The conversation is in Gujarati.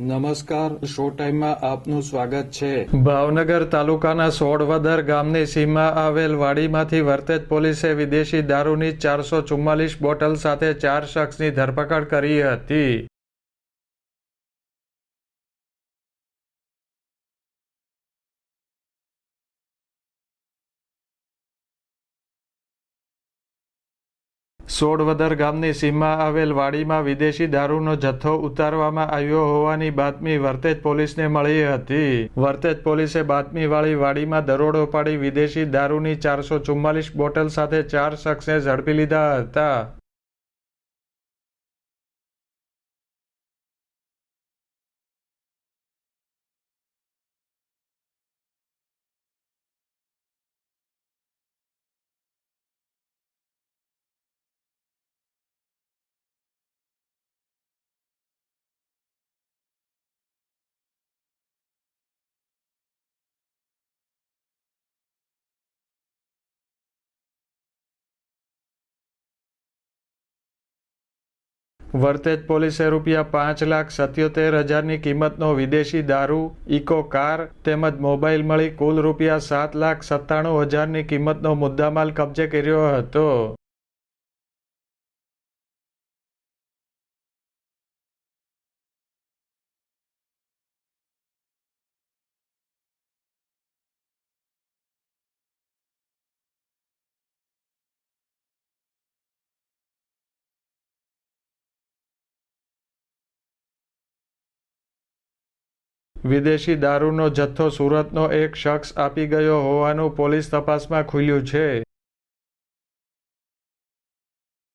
નમસ્કાર, શો ટાઈમમાં આપનું સ્વાગત છે. ભાવનગર તાલુકાના સોડવદર ગામની સીમા આવેલ વાડીમાંથી વર્તેજ પોલીસે વિદેશી દારૂની ચારસો ચુમ્માલીસ બોટલ સાથે ચાર શખ્સની ધરપકડ કરી હતી. સોડવદર ગામની સીમા આવેલ વાડીમાં વિદેશી દારૂનો જથ્થો ઉતારવામાં આવ્યો હોવાની બાતમી વર્તેજ પોલીસને મળી હતી. વર્તેજ પોલીસે બાતમીવાળી વાડીમાં દરોડો પાડી વિદેશી દારૂની ચારસો ચુમ્માલીસ બોટલ સાથે ચાર શખ્સને ઝડપી લીધા હતા. વર્તેજ પોલીસે રૂપિયા પાંચ લાખ સત્યોતેર હજારની કિંમતનો વિદેશી દારૂ, ઇકો કાર તેમજ મોબાઈલ મળી કુલ રૂપિયા સાત લાખ સત્તાણું હજારની કિંમતનો મુદ્દામાલ કબજે કર્યો હતો. વિદેશી દારૂનો જથ્થો સુરતનો એક શખ્સ આપી ગયો હોવાનું પોલીસ તપાસમાં ખુલ્યું છે.